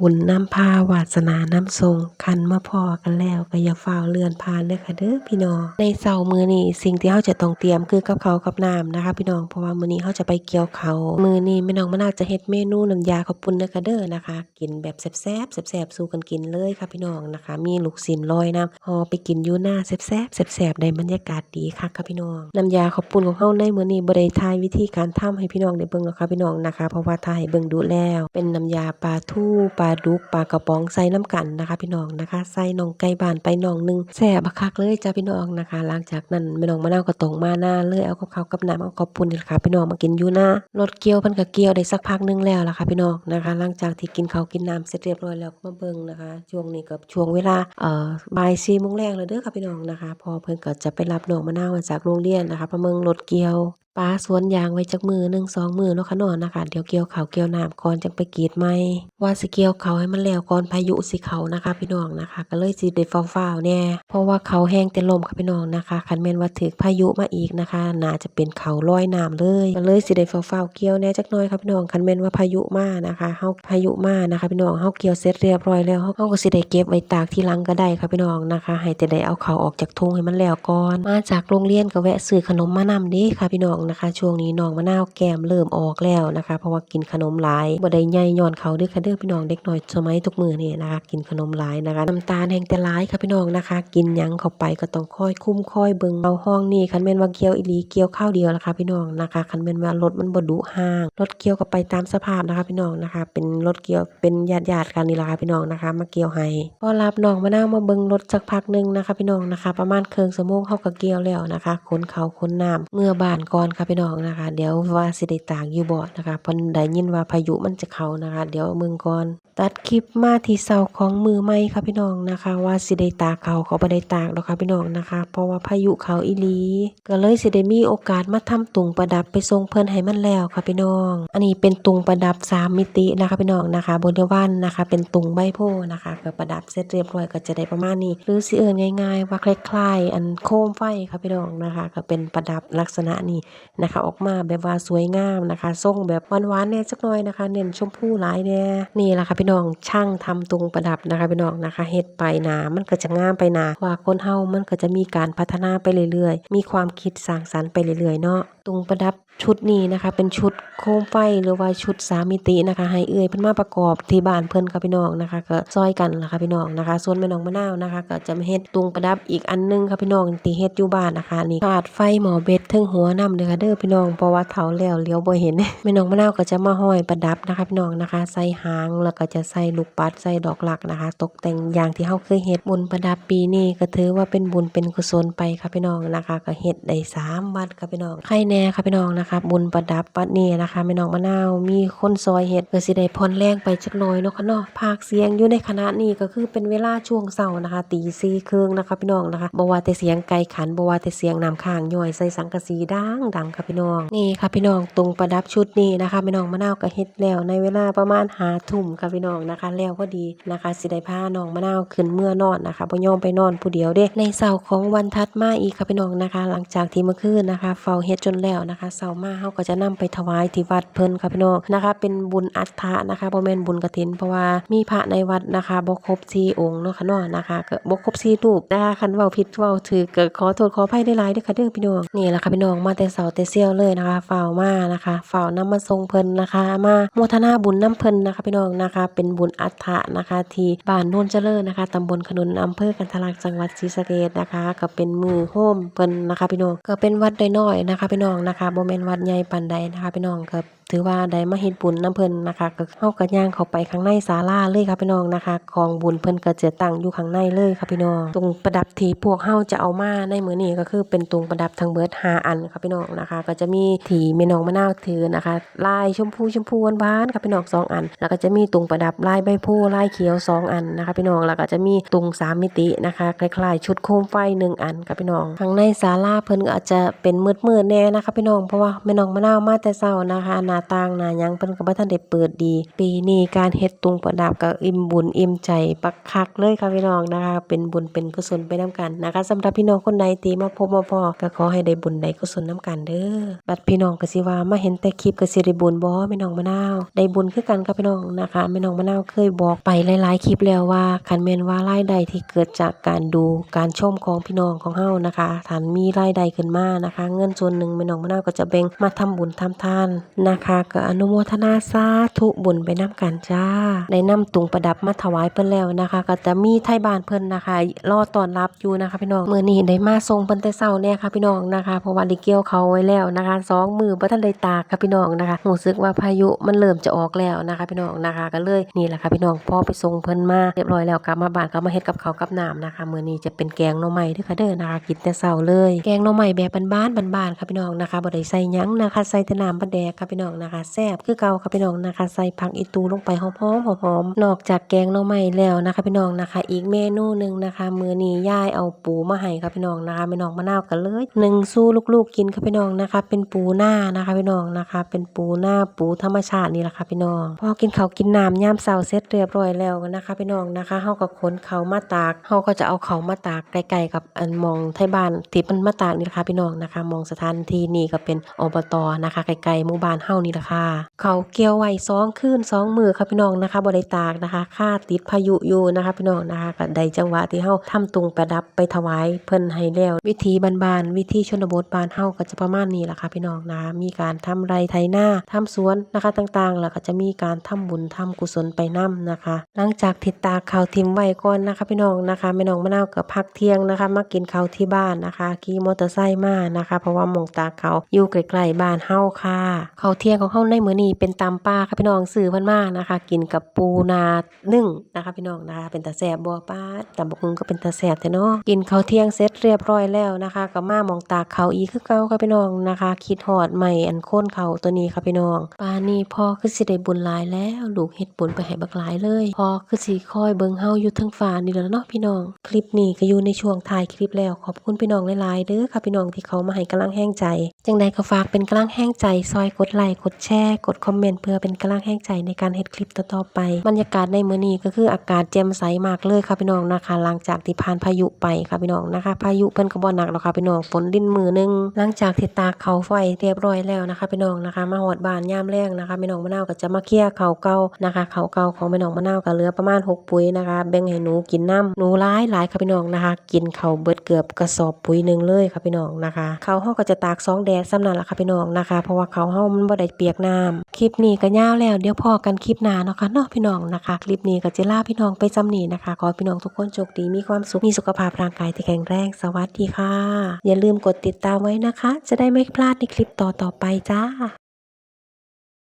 บุญนำพาวาสนาน้ำทรงคันมาพอกันแล้วก็อย่าฝ่าเลื่อนผ่านเด้อค่ะเด้อพี่น้องในเสามือนี้สิ่งที่เฮาจะต้องเตรียมคือกับเขากับน้ำนะคะ พี่น้องเพราะว่ามือนี้เฮาจะไปเกี่ยวเขามือนี้แม่น้องมะนาวจะเฮ็ดเมนูน้ำยาข้าวปุ้นเด้อค่ะเด้อนะคะ กินแบบแซ่บๆแซ่บสู่กันกินเลยค่ะพี่น้องนะคะ มีลูกชิ้นลอยน้ำห่อไปกินยูหน้าแซ่บแซ่บๆได้บรรยากาศดีคักค่ะพี่น้องน้ำยาข้าวปุ้นของเฮาในมือนี้บ่ได้ทายวิธีการทำให้พี่น้องได้เบิ่งหรอกค่ะพี่น้องนะคะ เพราะว่าถ้าให้เบิ่งดูแล้ว เป็นน้ำยาปลาทูปลาดุกปลากระป๋องใส่น้ำกันนะคะ พี่น้องนะคะ ใส่น่องไก่บานไปน่องหนึงแซ่บักคักเลยจ้าพี่น้องนะคะ หลังจากนั้นแม่น้องมะนาวก็ตรงมาหน้าเลยเอากับข้าวกับน้ำเอาข้าวปุ้นนี่ล่ะค่ะพี่น้องมากินอยู่หน้ารถเกี่ยวพิ่นก็เกี่ยวได้สักพักหนึงแล้วล่ะค่ะพี่น้องนะคะ หลังจากที่กินข้าวกินน้ำเสร็จเรียบร้อยแล้วมาเบิ่งนะคะ ช่วงนี้ก็ช่วงเวลาเอ่อบ่าย4โมงแรงแล้วเด้อค่ะพี่น้องนะคะ พอเพิ่นก็จะไปรับน้องมะนาวมาจากโรงเรียนนะคะมาเบิ่งรถเกี่ยวปลาสวนยางไว้จักมือหนึ่งสองมือเนาะค่ะนาะนะคะเดี๋ยวเกี่ยวเขาเกี่ยวน้ำก่อนจังไปกรีดไหมว่าสิเกี่ยวเขาให้มันแล้วก่อนพายุสิเขานะคะ พี่น้องนะคะ ก็เลยสิได้ฟ้าวๆแน่ยเพราะว่าเขาแห้งแต่ลมค่ะพี่น้องนะคะคันแม่นว่าถึกพายุมาอีกนะคะน่าจะเป็นเขาลอยน้ำเลยก็เลยสิได้ฟ้าวๆเกี่ยวแน่จักน่อยค่ะพี่น้องคันแม่นว่าพายุมานะคะเฮาพายุมานะคะ พี่น้องเฮาเกี่ยวเสร็จเรียบร้อยแล้วเฮาก็สิได้เก็บไว้ตากที่ลังก็ได้ค่ะพี่น้องนะคะ ให้แต่ได้เอาเขาออกจากทุ่งให้มันแล้วก่อนมาจากโรงเรียนก็แวะซื้อขนมมานำเด้ค่ะพี่น้องนะคะ ช่วงนี้น้องมะนาวแก้มเริ่มออกแล้วนะคะ เพราะว่ากินขนมหลายบ่ได้ใหญ่ย้อนเขาด้อค่ะเด้อพี่น้องเด็กน้อยสมัยทุกมือนี่นะคะ กินขนมหลายนะคะน้ำตาลแห้งแต่หลายค่ะพี่น้องนะคะ กินยังเข้าไปก็ต้องค่อยคุ้มค่อยเบิ่งเอาห้องนี่คันแม่นว่าเกี่ยวอีหลีเกี่ยวข้าวเดียวล่ะค่ะพี่น้องนะคะคันแม่นว่ารถมันบ่ดุห้างรถเกี่ยวก็ไปตามสภาพนะคะ พี่น้องนะคะ เป็นรถเกี่ยวเป็นญาติๆกันนี่ละค่ะพี่น้องนะคะ มาเกี่ยวให้พอรับน้องมะนาวมาเบิ่งรถสักพักหนึงนะคะ พี่น้องนะคะ ประมาณเครึ่งชั่วโมงเฮาก็เกี่ยวแล้วนะคะขนเขาวขนน้ำเมื่อบานก่อนค่ะพี่น้องนะคะ เดี๋ยวว่าสิได้ตากอยู่บ่นะคะเพิ่นได้ยินว่าพายุมันจะเข้านะคะ เดี๋ยวเมืองก่อนตัดคลิปมาที่เสาของมือใหม่ค่ะพี่น้องนะคะ ว่าสิได้ตากเขาเขาบ่ได้ตากดอกค่ะพี่น้องนะคะ เพราะว่าพายุเขาอีหลี ก็เลยสิได้มีโอกาสมาทำตุงประดับไปส่งเพิ่นให้มันแล้วค่ะพี่น้อง อันนี้เป็นตุงประดับสามมิตินะคะพี่น้องนะคะบนเดวันนะคะ เป็นตุงใบโพนะคะก็ประดับเสร็จเรียบร้อยก็จะได้ประมาณนี้ หรือสิเอิ้นง่าย ๆ ว่าคล้ายๆ อันโคมไฟค่ะพี่น้องนะคะ ก็เป็นประดับลักษณะนี้นะคะ ออกมาแบบว่าสวยงามนะคะทรงแบบหวานๆแน่จักหน่อยนะคะ เน้นชมพูหลายแน่นี่แหละค่ะพี่น้องช่างทำตุงประดับนะคะพี่น้องนะคะเฮ็ดไปหนามันก็จะงามไปหนาว่าคนเฮามันก็จะมีการพัฒนาไปเรื่อยๆ มีความคิดสร้างสรรค์ไปเรื่อยๆเนาะ งประดับชุดนี้นะคะ เป็นชุดโคมไฟหรือว่าชุดสามมิตินะคะ ให้เอื้อยเพิ่นมาประกอบที่บ้านเพิ่นค่ะพี่น้องนะคะ ก็ซอยกันล่ะค่ะพี่น้องนะคะ ส่วนแม่น้องมะนาวนะคะ ก็จะมาเฮ็ดตุงประดับอีกอันหนึงค่ะพี่น้องที่เฮ็ดอยู่บ้านนะคะนี่ขาดไฟหมอเบ็ดเทึงหัวนำเด้อค่ะเด้อพี่น้องเพราะว่าเฒ่าแล้วเลี้ยวบ่เห็นแม่น้องมะนาวก็จะมาห้อยประดับนะคะพี่น้องนะคะ ใส่หางแล้วก็จะใส่ลูกปัดใส่ดอกหลักนะคะ ตกแต่งอย่างที่เฮาเคยเฮ็ดบุญประดับปีนี้ก็ถือว่าเป็นบุญเป็นกุศลไปค่ะพี่น้องนะคะ ก็เฮ็ดได้สามวัดค่ะพี่น้องใครแน่ค่ะพี่น้องนะคะบุญประดับวัดนี้นะคะแม่น้องมะนาวมีคนซอยเฮ็ดก็สิได้ผ่อนแรงไปจักหน่อยเนาะค่ะเนาะภาคเสียงอยู่ในคณะนี้ก็คือเป็นเวลาช่วงเช้านะคะตีสี่ครึ่งนะคะพี่น้องนะคะบวาแต่เสียงไก่ขันบวาแต่เสียงน้ำค้างย่อยใส่สังกะสีดังดังค่ะพี่น้องนี่ค่ะพี่น้องตรงประดับชุดนี้นะคะแม่น้องมะนาวก็เฮ็ดแล้วในเวลาประมาณ5ทุ่มค่ะพี่น้องนะคะ แล้วพอดีนะคะสิได้พาน้องมะนาวขึ้นเมื่อนอนนะคะบ่ยอมไปนอนผู้เดียวเด้ในเช้าของวันถัดมาอีกค่ะพี่น้องนะคะ หลังจากที่เมื่อคืนนะคะเฝ้าเฮ็ดจนแล้วนะคะเช้ามาเฮาก็จะนำไปถวายที่วัดเพิ่นค่ะพี่น้องนะคะ เป็นบุญอัฐะนะคะบ่แม่นบุญกฐิน เพราะว่ามีพระในวัดนะคะบ่ครบ4องค์เนาะค่ะเนาะนะคะก็บ่ครบ4รูปนะคะคันเว้าผิดเว้าถูกก็ขอโทษขออภัยได้หลายเด้อค่ะเด้อพี่น้องนี่แหละค่ะพี่น้องมาแต่เช้าแต่เซี่ยวเลยนะคะเฝ้ามานะคะเฝ้านำมาส่งเพิ่นนะคะ มาโมทนาบุญน้ำเพิ่นนะคะพี่น้องนะคะ เป็นบุญอัฐะนะคะ ที่บ้านโนนเจริญนะคะตำบลขนุนอำเภอกันทลักจังหวัดศรีสะเกษนะคะ ก็เป็นมือโฮมเพิ่นนะคะพี่น้องก็เป็นวัดน้อยๆนะคะพี่น้องนะคะบ่แมนวัดใหญ่ปันใดนะคะพี่น้องก็ ถือว่าได้มาเฮ็ดบุญน้ำเพิ่นนะคะก็เฮาก็ย่างเข้าไปข้างในศาลาเลยค่ะพี่น้องนะคะกองบุญเพิ่นก็จะตั้งอยู่ข้างในเลยค่ะพี่น้อง ตรงประดับที่พวกเฮาจะเอามาในมื้อนี้ก็คือเป็นตรงประดับทั้งเบิด5อันค่ะพี่น้องนะคะ ก็จะมีที่แม่น้องมะนาวถือนะคะ ลายชมพูชมพูหวานๆค่ะพี่น้องสองอัน แล้วก็จะมีตุงประดับลายใบโพลายเขียวสองอันนะคะ พี่น้องแล้วก็จะมีตุงสามมิตินะคะคล้ายๆ ชุดโคมไฟหนึ่งอันค่ะพี่น้องข้างในศาลาเพิ่นก็อาจจะเป็นมืดๆแน่นะคะพี่น้องเพราะว่าแม่น้องมะนาวมาแต่เช้านะคะนาต่างหน้าหยังเพิ่นก็บ่ทันได้เปิดดี ปีนี้การเฮ็ดตุงประดับก็อิ่มบุญอิ่มใจบักคักเลยค่ะพี่น้องนะคะ เป็นบุญเป็นกุศลไปนํกันนะคะสำหรับพี่น้องคนใดที่มาพบมาพอก็ขอให้ได้บุญได้กุศลนํกันเด้อบัดพี่น้องก็สิว่ามาเห็นแต่คลิปก็สิได้บุญบ่แม่น้องมะนาวได้บุญคือกันค่ะพี่น้องนะคะแม่น้องมะนาวเคยบอกไปหลายๆคลิปแล้วว่าคันแม่นว่ารายได้ที่เกิดจากการดูการชมของพี่น้องของเฮานะคะถ้ามีรายได้ขึ้นมานะคะ เงินส่วนหนึ่งแม่น้องมะนาวก็จะแบ่งมาทำบุญทำทานนะคะก็อนุโมทนาสาธุบุญไปนํกันจ้าได้ำตุงประดับมาถวายเพิ่นแล้วนะคะ ก็จะมีไทบ้านเพิ่นนะคะ รอต้อนรับอยู่นะคะพี่น้องมือนี้ได้มาส่งเพิ่นแต่เช้าแน่ค่ะพี่น้องนะคะเพราะว่าด้เกียวเขาไว้แล้วนะคะสองมือบ่ทันได้ตากค่ะพี่น้องนะคะรู้สึกว่าพายุมันเริ่มจะออกแล้วนะคะ พี่น้องนะคะก็เลยนี่แหละค่ะพี่น้องพอไปส่งเพิ่นมาเรียบร้อยแล้วกลับมาบ้านก็มาเฮ็ดกับเขากับน้ำนะคะมือนี้จะเป็นแกงหน่อไม้ด้อค่ะเด้อนะคะกินแต่เช้าเลย แกงหน่อไม้แบบบ้านๆบ้านๆค่ะพี่น้องนะคะบ่ได้ใส่หยังนะคะใส่แต่น้ำปลาแดกค่ะพี่น้องนะคะแซ่บคือเก่าค่ะพี่น้องนะคะ ใส่ผักอีตูลงไปหอมๆหอมๆนอกจากแกงหน่อไม้แล้วนะคะ พี่น้องนะคะ อีกเมนูหนึ่งนะคะ มือนี้ยายเอาปูมาให้ค่ะพี่น้องนะคะแม่น้องมะนาวก็เลยหนึ่งสู้ลูกๆกินค่ะพี่น้องนะคะ เป็นปูหน้านะคะพี่น้องนะคะ เป็นปูหน้าปูธรรมชาตินี่แหละค่ะพี่น้องพอกินเขากินน้ำย่ามเช้าเสร็จเรียบร้อยแล้วนะคะ พี่น้องนะคะเฮาก็ขนเขามาตากเฮาก็จะเอาเขามาตากไกลๆกับอันมองไทยบ้านที่มันมาตากนี่แหละค่ะพี่น้องนะคะ มองสถานที่นี่ก็เป็นอบตนะคะไกลๆหมู่บ้านเฮานี่แหละค่ะ เขาเกี่ยวไว้สองคืนสองมือค่ะพี่น้องนะคะบ่ได้ตากนะคะค่าติดพายุอยู่นะคะพี่น้องนะคะก็ได้จังหวะที่เฮาทำตุงประดับไปถวายเพิ่นให้แล้ว วิธีบ้านๆวิธีชนบทบ้านเฮาก็จะประมาณนี้แหละค่ะพี่น้องนะมีการทำไรไถนาทำสวนนะคะต่างๆ แล้วก็จะมีการทำบุญทำกุศลไปนํนะคะ หลังจากที่ตากข้าวทิมไว้ก่อนนะคะพี่น้องนะคะแม่น้องมะนาวก็พักเที่ยงนะคะมากินข้าวที่บ้านนะคะขี่มอเตอร์ไซค์มานะคะ เพราะว่ามองตาเขาอยู่ใกล้ๆบ้านเฮาค่ะเขาเที่ยงียงของเฮาในมื้อนี้เป็นตำป่าค่ะพี่น้องซื้อเพิ่นมานะคะ กินกับปูนานึ่งนะคะ พี่น้องนะคะ เป็นตาแซ่บบ่ป้าตำบักหุ่งก็เป็นตาแซ่บแท้เนาะกินข้าวเที่ยงเสร็จเรียบร้อยแล้วนะคะก็มามองตาเขาอีกคือเก่าค่ะพี่น้องนะคะ คิดฮอดใหม่อันโค่นเขาตัวนี้ค่ะพี่น้องป่านนี้พ่อคือสิได้บุญหลายแล้วลูกเฮ็ดบุญไปให้บักหลายเลยพ่อคือสิคอยเบิ่งเฮาอยู่ทั้งฟ้านี่แล้วเนาะพี่น้อง คลิปนี้ก็อยู่ในช่วงท้ายคลิปแล้วขอบคุณพี่น้องหลายๆเด้อค่ะพี่น้องที่เขามาให้กำลังแห้งใจจังใดก็ฝากเป็นกำลังแห้งใจซอยกดไลค์กดแชร์กดคอมเมนต์เพื่อเป็นกำลังแห้งใจในการเฮ็ดคลิปต่อๆไป บรรยากาศในมื้อนี้ก็คืออากาศแจ่มใสมากเลยค่ะพี่น้องนะคะ หลังจากที่ผ่านพายุไปค่ะพี่น้องนะคะ พายุเพิ่นก็บ่หนักหรอกค่ะพี่น้องฝนลิ้นมือหนึงหลังจากที่ตากเขาไฟเรียบร้อยแล้วนะคะพี่น้องนะคะ มาฮอดบานยามแลงนะคะแม่น้องมะนาวก็จะมาเคลียเขาเก่านะคะเขาเก่าของแม่น้องมะนาวก็เหลือประมาณหกปุ๋ยนะคะ แบ่งให้หนูกินน้ำหนูหลายหลายค่ะพี่น้องนะคะ กินเขาเบิดเกือบกระสอบปุ๋ยหนึ่งเลยค่ะพี่น้องนะคะเขาเฮาก็จะตากสองแดดซ้ำนั่นล่ะค่ะพี่น้องนะคะ เพราะว่าเขาเฮามันบ่ได้เปียกน้ำคลิปนี้ก็ยาวแล้วเดี๋ยวพอกันคลิปหน้าเนาะค่ะเนาะพี่น้องนะคะ คลิปนี้ก็จะลาพี่น้องไปจำหนีนะคะ ขอพี่น้องทุกคนโชคดีมีความสุขมีสุขภาพร่างกายที่แข็งแรงสวัสดีค่ะ อย่าลืมกดติดตามไว้นะคะ จะได้ไม่พลาดในคลิปต่อๆไปจ้า